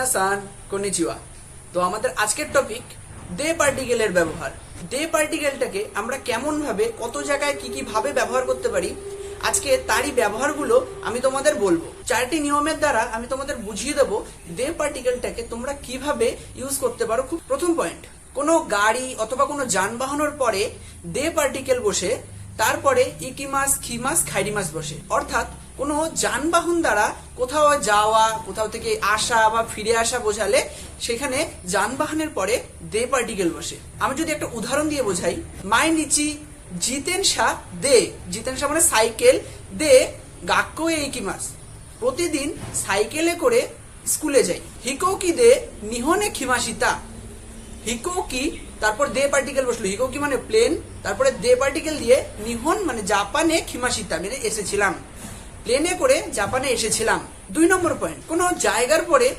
মিনাসান কনিচিওয়া। তো আমাদের আজকের টপিক দে ব্যবহার। দে পার্টিকেলটাকে আমরা কত জায়গায় কি কি ভাবে ব্যবহার করতে পারি, আজকে তারই ব্যবহারগুলো আমি তোমাদের বলব। চারটি নিয়মের দ্বারা আমি তোমাদের বুঝিয়ে দেবো দে পার্টিকেলটাকে তোমরা কীভাবে ইউজ করতে পারো। খুব প্রথম পয়েন্ট কোনো গাড়ি অথবা কোনো যানবাহনের পরে দে পার্টিকেল বসে, তারপরে ইকিমাস, খিমাস, খাইরিমাস বসে। অর্থাৎ কোনো যানবাহন দ্বারা কোথাও যাওয়া, কোথাও থেকে আসা বা ফিরে আসা বোঝালে সেখানে যানবাহনের পরে দে পার্টিকেল বসে। আমি যদি একটা উদাহরণ দিয়ে বোঝাই, মাই নিচি, জিতেন শাহ দে। জিতেন শাহ মানে সাইকেল, দে গাক্কো মাস প্রতিদিন সাইকেলে করে স্কুলে যাই। হিকো কি দে নিহনে খিমাসিতা হিকোকি তারপর দে পার্টিকেল বসল। হিকোকি মানে প্লেন, তারপরে দে পার্টিকেল দিয়ে নিহন মানে জাপানে খিমাসিতা মানে এসেছিলাম। প্লেনে করে জাপানে এসেছিলাম। দুই নম্বর পয়েন্ট কোনো জায়গার পরে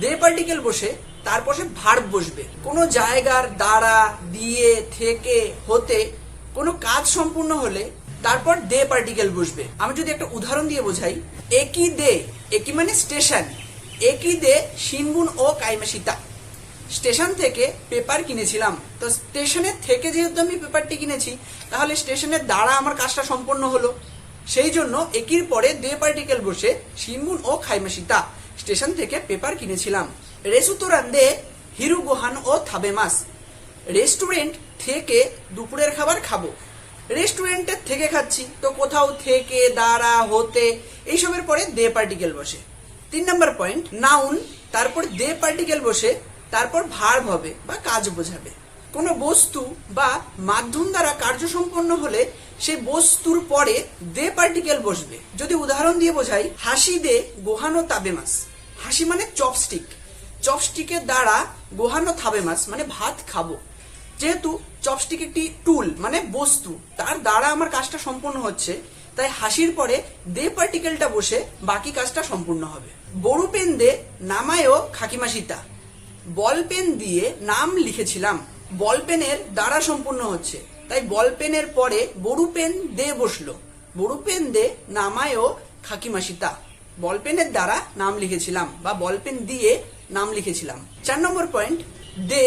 দে পার্টিকেল বসে তারপর সে ভার্ব বসবে। কোনো জায়গার দ্বারা, দিয়ে, থেকে, হতে, কোনো কাজ সম্পূর্ণ হলে তারপর দে পার্টিকেল বসবে। আমি যদি একটা উদাহরণ দিয়ে বোঝাই, একই দে, একই মানে স্টেশন, একই দে সিনগুন ও কাইমাসিতা। স্টেশন থেকে পেপার কিনেছিলাম। তো স্টেশনের থেকে যেহেতু আমি পেপারটি কিনেছি, তাহলে স্টেশনের দ্বারা আমার কাজটা সম্পন্ন হলো। সেই জন্য একির পরে দে পার্টিকেল বসে শিনমুন ও খাইমাসিতা স্টেশন থেকে পেপার কিনেছিলাম। রেসুতোরান দে হিরু গোহান ও থাবে থাবেমাস রেস্টুরেন্ট থেকে দুপুরের খাবার খাব। রেস্টুরেন্টের থেকে খাচ্ছি। তো কোথাও থেকে দ্বারা হতে, এইসবের পরে দে পার্টিকেল বসে। তিন নম্বর পয়েন্ট, নাউন, তারপর দে পার্টিকেল বসে, তারপর ভার্ব হবে বা কাজ বোঝাবে। কোনো বস্তু বা মাধ্যম দ্বারা কার্য সম্পন্ন হলে সেই বস্তুর পরে দে পার্টিকেল বসবে। যদি উদাহরণ দিয়ে বোঝাই, হাসি দে গোহানো তাবেমাস হাসি মানে চপস্টিক চপস্টিকের দ্বারা গোহানো থাবেমাস মানে ভাত খাব। যেহেতু চপস্টিক একটি টুল মানে বস্তু, তার দ্বারা আমার কাজটা সম্পূর্ণ হচ্ছে, তাই হাসির পরে দে পার্টিকেলটা বসে বাকি কাজটা সম্পূর্ণ হবে। বড় পেন দে নামায়ও খাকিমাসিতা বল পেন দিয়ে নাম লিখেছিলাম। বল পেনের দ্বারা সম্পূর্ণ হচ্ছে। তাই বল পেনের পরে বড়ু পেন দে বসল। বড়ু পেন দে নামায়ও খাকিমাসিতা। বল পেনের দ্বারা নাম লিখেছিলাম বা বল পেন দিয়ে নাম লিখেছিলাম। চার নম্বর পয়েন্ট, দে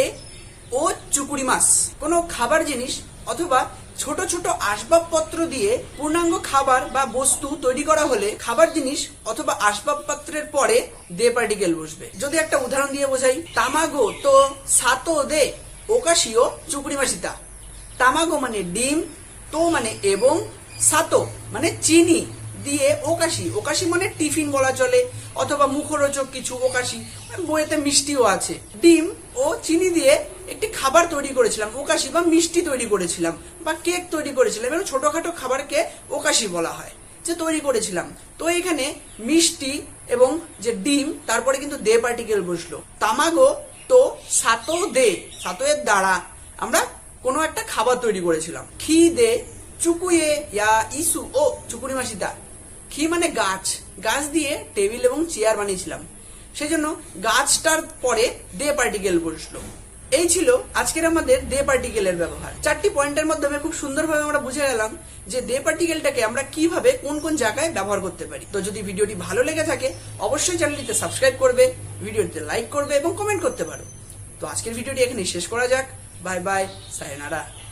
ও চুকুড়ি মাছ। কোনো খাবার জিনিস অথবা ছোট ছোট আসবাবপত্র দিয়ে পূর্ণাঙ্গ খাবার বা বস্তু তৈরি করা হলে খাবার জিনিস অথবা আসবাবপত্রের পরে দে পার্টিকেল বসবে। যদি একটা উদাহরণ দিয়ে বোঝাই, তামাগো তো সাতো দে, ওকাশিও চুকুড়ি মাসিতা। তামাগো মানে ডিম, তো মানে এবং সাতো মানে চিনি দিয়ে ওকাশি। ওকাশি মানে টিফিন বলা চলে, অথবা মুখরোচক কিছু ওকাশি। বইয়েতে মিষ্টিও আছে। ডিম ও চিনি দিয়ে একটি খাবার তৈরি করেছিলাম, ওকাশি বা মিষ্টি তৈরি করেছিলাম, বা কেক তৈরি করেছিলাম এবং ছোটখাটো খাবারকে ওকাশি বলা হয় যে তৈরি করেছিলাম। তো এখানে মিষ্টি এবং যে ডিম, তারপরে কিন্তু দে পার্টিকেল বসল। তামাগো তো সাতো দে সাতো দ্বারা আমরা কোনো একটা খাবার তৈরি করেছিলাম। খি দে চুকুয়ে, ইয়া, ইসু, ও চুকুরি মাসিদা খি মানে গাছ। গাছ দিয়ে টেবিল এবং চেয়ার বানিয়েছিলাম। সেই জন্য গাছটার পরে দে পার্টিকেল বসল। এই ছিল আজকের আমাদের দে পার্টিকেলের ব্যবহার। চারটি পয়েন্টের মাধ্যমে খুব সুন্দরভাবে আমরা বুঝে গেলাম যে দে পার্টিকেলটাকে আমরা কীভাবে কোন কোন জায়গায় ব্যবহার করতে পারি। তো যদি ভিডিওটি ভালো লেগে থাকে, অবশ্যই চ্যানেলটিতে সাবস্ক্রাইব করবে, ভিডিওটিতে লাইক করবে এবং কমেন্ট করতে পারো। তো আজকের ভিডিওটি এখানে শেষ করা যাক। バイバイ。さよなら。